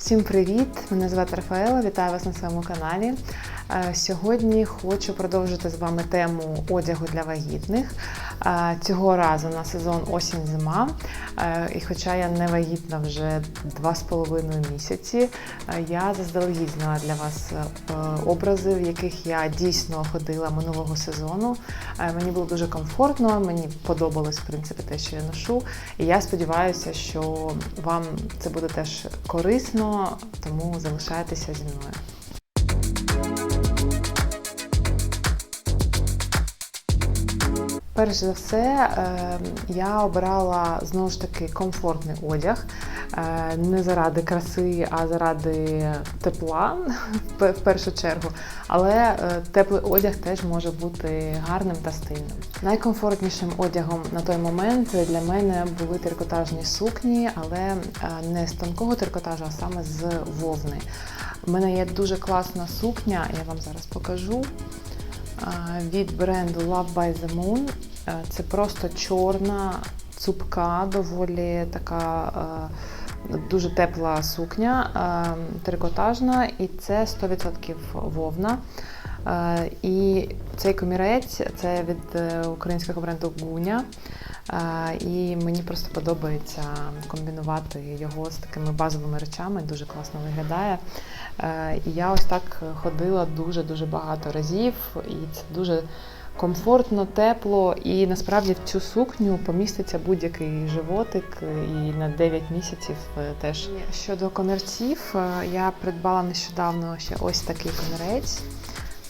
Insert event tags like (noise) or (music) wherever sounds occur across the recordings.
Всім привіт! Мене звати Рафаела. Вітаю вас на своєму каналі. Е, Сьогодні хочу продовжити з вами тему одягу для вагітних. Е, Цього разу на сезон осінь-зима. Е, І хоча я не вагітна вже два з половиною місяці, я заздалегідь зняла для вас образи, в яких я дійсно ходила минулого сезону. Мені було дуже комфортно, мені подобалось в принципі те, що я ношу. І я сподіваюся, що вам це буде теж корисно, тому залишайтеся зі мною. Перш за все, е, я обирала знову ж таки комфортний одяг. Е, Не заради краси, а заради тепла (laughs) в першу чергу. Але е, теплий одяг теж може бути гарним та стильним. Найкомфортнішим одягом на той момент для мене були трикотажні сукні, але не з тонкого трикотажу, а саме з вовни. У мене є дуже класна сукня, я вам зараз покажу. Від бренду Love by the Moon. Це просто чорна, цупка, доволі така дуже тепла сукня, трикотажна, і це 100% вовна. І цей комірець це від е, українського бренду Гуня. І мені просто подобається комбінувати його з такими базовими речами, дуже класно виглядає. Е, І я ось так ходила дуже-дуже багато разів, і це дуже комфортно, тепло, і насправді в цю сукню поміститься будь-який животик і на 9 місяців е, теж. Щодо комірців, е, я придбала нещодавно ще ось такий комірець.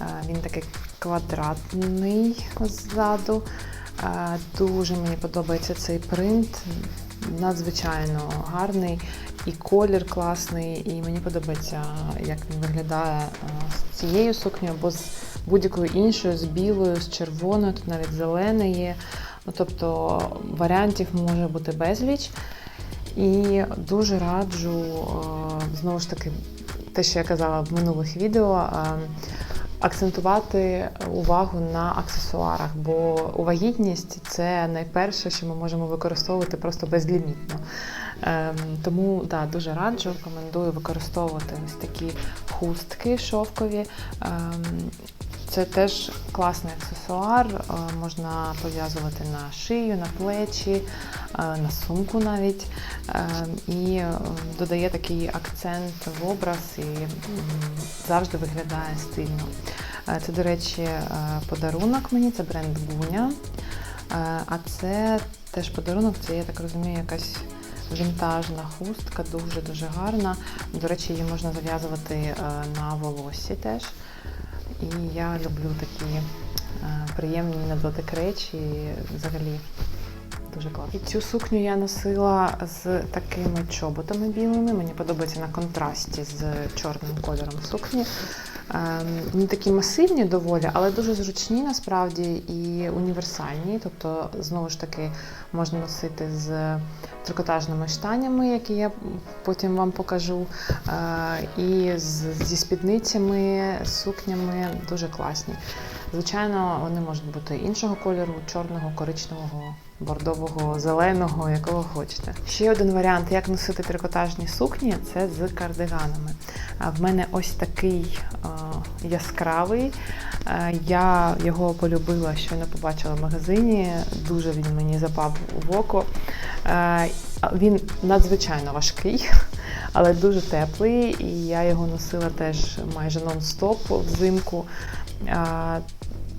Е, Він такий квадратний ззаду. Дуже мені подобається цей принт. Надзвичайно гарний і колір класний, і мені подобається, як він виглядає з цією сукнею або з будь-якою іншою, з білою, з червоною, тут навіть зелене є. Ну, тобто варіантів може бути безліч. І дуже раджу, знову ж таки, те, що я казала в минулих відео, акцентувати увагу на аксесуарах, бо вагітність це найперше, що ми можемо використовувати просто безлімітно. Ем, Тому да, дуже раджу, рекомендую використовувати ось такі хустки шовкові. Ем, Це теж класний аксесуар, е, можна пов'язувати на шию, на плечі, е, на сумку навіть. Е, І додає такий акцент в образ і завжди виглядає стильно. Це, до речі, подарунок мені, це бренд Гуня. А це теж подарунок, це, я так розумію, якась вінтажна хустка, дуже-дуже гарна. До речі, її можна зав'язувати на волоссі теж. І я люблю такі е, приємні на дотик речі, взагалі дуже класно. І цю сукню я носила з такими чоботами білими. Мені подобається на контрасті з чорним кольором сукні. Ем, Вони такі масивні доволі, але дуже зручні насправді і універсальні. Тобто, знову ж таки, можна носити з трикотажними штанями, які я потім вам покажу. е, І зі спідницями, сукнями дуже класні. Звичайно, вони можуть бути іншого кольору, чорного, коричневого, бордового, зеленого, якого хочете. Ще один варіант, як носити трикотажні сукні, це з кардиганами. В мене ось такий е, яскравий. Е, Я його полюбила, щойно побачила в магазині. Дуже він мені запав в око. Е, Він надзвичайно важкий, але дуже теплий, і я його носила теж майже нон-стоп взимку.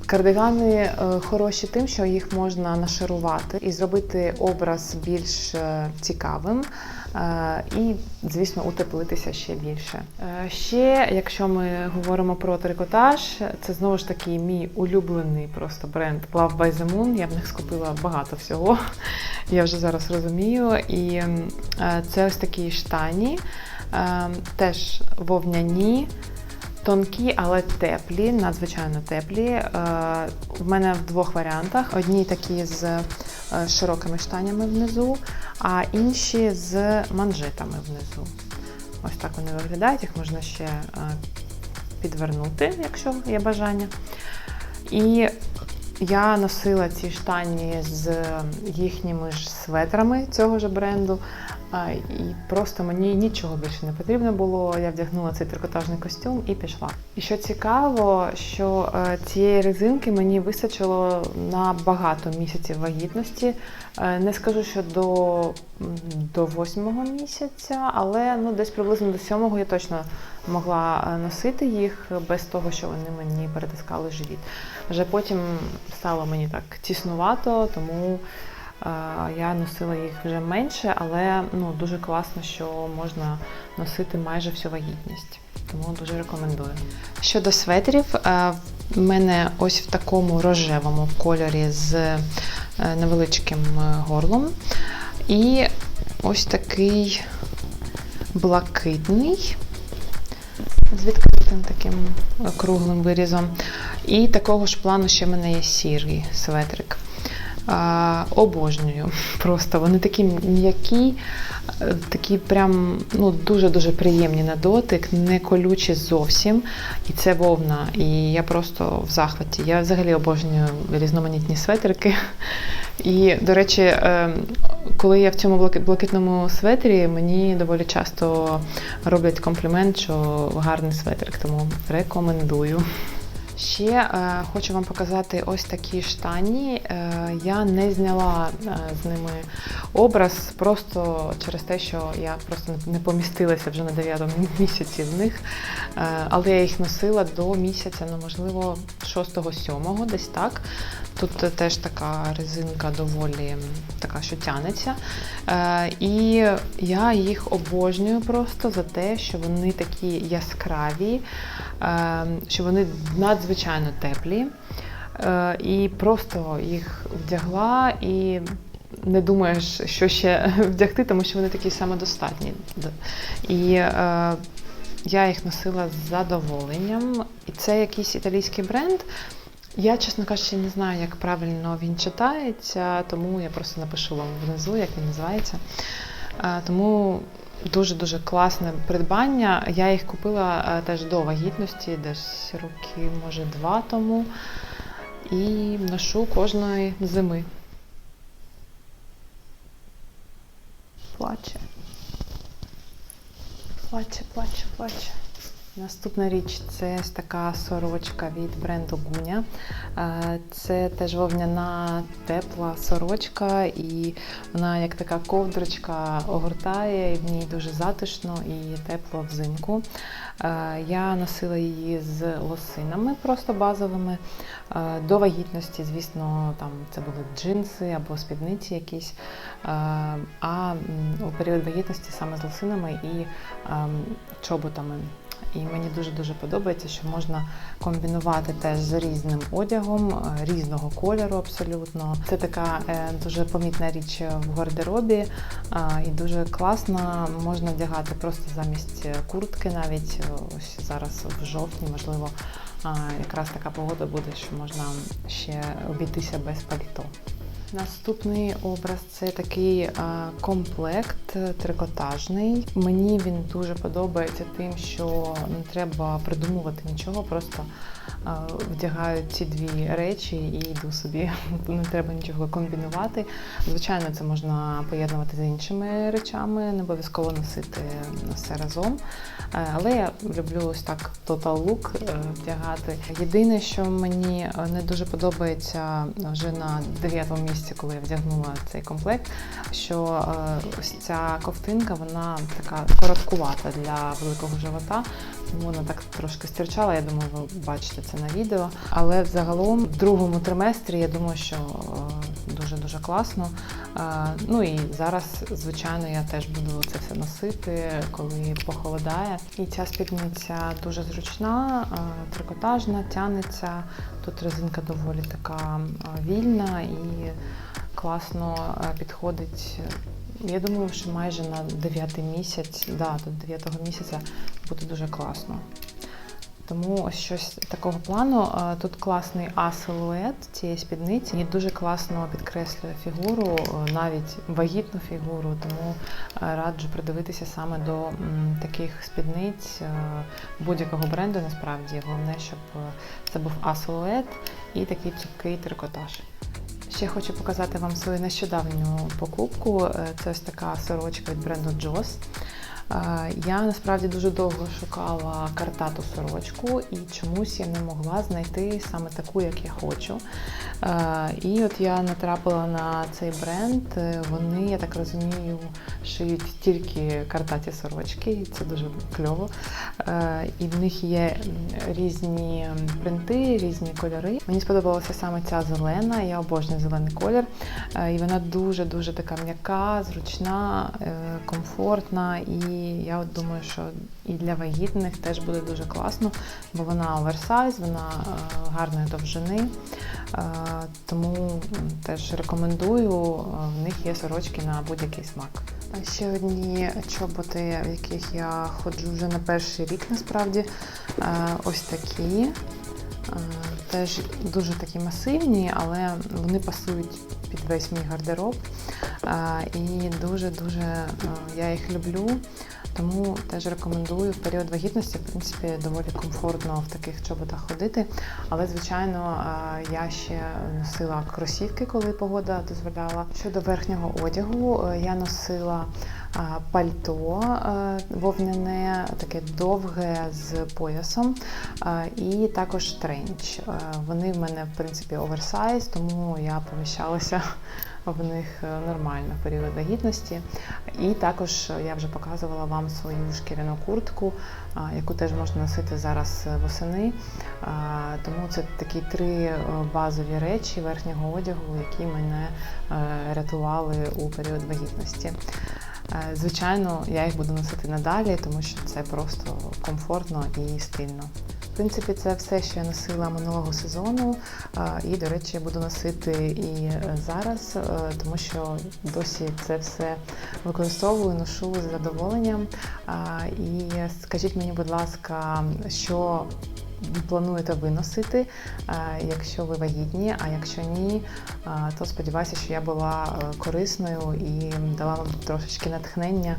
Кардигани е, хороші тим, що їх можна нашарувати і зробити образ більш е, цікавим і, звісно, утеплитися ще більше. Е, Ще, якщо ми говоримо про трикотаж, це знову ж таки мій улюблений просто бренд Love by the Moon. Я в них скупила багато всього. (laughs) Я вже зараз розумію. І е, це ось такі штані, е, теж вовняні. Тонкі, але теплі, надзвичайно теплі. Е, В мене в двох варіантах: одні такі з е, широкими штанями внизу, а інші з манжетами внизу. Ось так вони виглядають, їх можна ще е, підвернути, якщо є бажання. І я носила ці штані з їхніми ж светрами цього ж бренду. І просто мені нічого більше не потрібно було. Я вдягнула цей трикотажний костюм і пішла. І що цікаво, що е, цієї резинки мені вистачило на багато місяців вагітності. Е, Не скажу, що до, до восьмого місяця, але ну десь приблизно до сьомого я точно могла е, носити їх без того, що вони мені перетискали живіт. Вже потім стало мені так тіснувато, тому я носила їх вже менше, але ну, дуже класно, що можна носити майже всю вагітність. Тому дуже рекомендую. Щодо светрів, е, в мене ось в такому рожевому кольорі з е, невеличким е, горлом. І ось такий блакитний з відкритим таким круглим вирізом. І такого ж плану ще в мене є сірий светрик. А, обожнюю. Просто вони такі м'які, такі прям ну, дуже-дуже приємні на дотик, не колючі зовсім. І це вовна. І я просто в захваті. Я взагалі обожнюю різноманітні светрики. І, до речі, е, коли я в цьому блакитному светрі, мені доволі часто роблять комплімент, що гарний светрик, тому рекомендую. Ще е, хочу вам показати ось такі штані. Е, я не зняла е, з ними образ просто через те, що я просто не помістилася вже на 9 (laughs) місяці в них. Е, але я їх носила до місяця, ну можливо, 6-7, десь так. Тут теж така резинка доволі така, що тянеться. Е, і я їх обожнюю просто за те, що вони такі яскраві, е, що вони надзвичайно теплі. І просто їх вдягла і не думаєш, що ще (laughs) вдягти, тому що вони такі самодостатні. І е, я їх носила з задоволенням. І це якийсь італійський бренд. Я, чесно кажучи, не знаю, як правильно він читається, тому я просто напишу вам внизу, як він називається. Е, Тому дуже-дуже класне придбання. Я їх купила е, теж до вагітності, десь роки, може, два тому. І ношу кожної зими. Плаче. Плаче, плаче, плаче. Наступна річ це така сорочка від бренду Гуня. Е, Це теж вовняна тепла сорочка, і вона як така ковдрочка огортає, і в ній дуже затишно і тепло взимку. Е, Я носила її з лосинами просто базовими. Е, До вагітності, звісно, там це були джинси або спідниці якісь. А у період вагітності саме з лосинами і ем, чоботами. І мені дуже-дуже подобається, що можна комбінувати теж з різним одягом, е, різного кольору абсолютно. Це така е, дуже помітна річ в гардеробі і дуже класно можна вдягати просто замість е, куртки, навіть е, ось зараз в жовтні, можливо, якраз така погода буде, що можна ще обійтися без пальто. Наступний образ це такий комплект е, трикотажний. Мені він дуже подобається тим, що не треба придумувати нічого, просто вдягаю ці дві речі і йду собі. (laughs) Не треба нічого комбінувати. Звичайно, це можна поєднувати з іншими речами, не обов'язково носити все разом. Е, Але я люблю ось так total look е, вдягати. Єдине, що мені не дуже подобається вже на 9 місці, коли я вдягнула цей комплект, що е, ось ця ковтинка вона така короткувата для великого живота. Тому вона так трошки стирчала. Я думаю, ви бачите це на відео. Але взагалом в другому триместрі я думаю, що дуже дуже класно. Е, Ну і зараз, звичайно, я теж буду це все носити, коли похолодає. І ця спідниця дуже зручна, е, трикотажна, тянеться. Тут резинка доволі така е, вільна і класно підходить. Я думаю, що майже на 9 місяць, да, до 9 місяця буде дуже класно. Тому ось щось такого плану. Тут класний А-силует цієї спідниці і дуже класно підкреслює фігуру, е, навіть вагітну фігуру. Тому е, раджу придивитися саме до таких спідниць е, будь-якого бренду. Насправді головне, щоб це був А-силует і такий цупкий трикотаж. Ще хочу показати вам свою нещодавню покупку. Це ось така сорочка від бренду Joss. Я насправді дуже довго шукала картату сорочку і чомусь я не могла знайти саме таку, як я хочу. І от я натрапила на цей бренд. Е, Вони, я так розумію, шиють тільки картаті сорочки, і це дуже кльово. Е, І в них є різні принти, різні кольори. Мені сподобалася саме ця зелена. Я обожнюю зелений колір. Е, І вона дуже-дуже така м'яка, зручна, комфортна. І я от думаю, що і для вагітних теж буде дуже класно, бо вона оверсайз, вона е, гарної довжини. Е, Тому теж рекомендую. Е, В них є сорочки на будь-який смак. Ще одні чоботи, в яких я ходжу вже на перший рік, насправді. Ось такі. Теж дуже такі масивні, але вони пасують під весь мій гардероб. І дуже-дуже я їх люблю. Тому теж рекомендую в період вагітності, в принципі, доволі комфортно в таких чоботах ходити. Але, звичайно, я ще носила кросівки, коли погода дозволяла. Щодо верхнього одягу, е, я носила пальто е, вовняне, таке довге з поясом, і також тренч. Е, Вони в мене, в принципі, оверсайз, тому я поміщалася в них е, нормально в період вагітності. І також я вже показувала вам свою шкіряну куртку, яку теж можна носити зараз е, восени. Тому це такі три е, базові речі верхнього одягу, які мене е, рятували у період вагітності. Е, Звичайно, я їх буду носити надалі, тому що це просто комфортно і стильно. В принципі, це все, що я носила минулого сезону, і, до речі, буду носити і е, зараз, е, тому що досі це все використовую, ношу з задоволенням. І скажіть мені, будь ласка, що плануєте ви носити, е, якщо ви вагітні, а якщо ні, то сподіваюся, що я була корисною і дала вам трошечки натхнення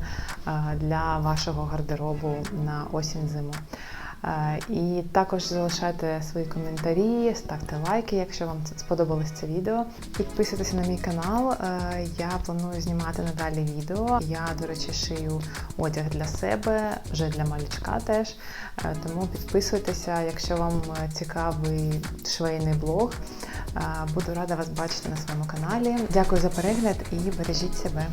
для вашого гардеробу на осінь-зиму. І також залишайте свої коментарі, ставте лайки, якщо вам сподобалось це відео. Підписуйтесь на мій канал. е, Я планую знімати надалі відео. Я, до речі, шию одяг для себе, вже для малючка теж. Е, Тому підписуйтеся, якщо вам е, цікавий швейний блог. Буду рада вас бачити на своєму каналі. Дякую за перегляд і бережіть себе.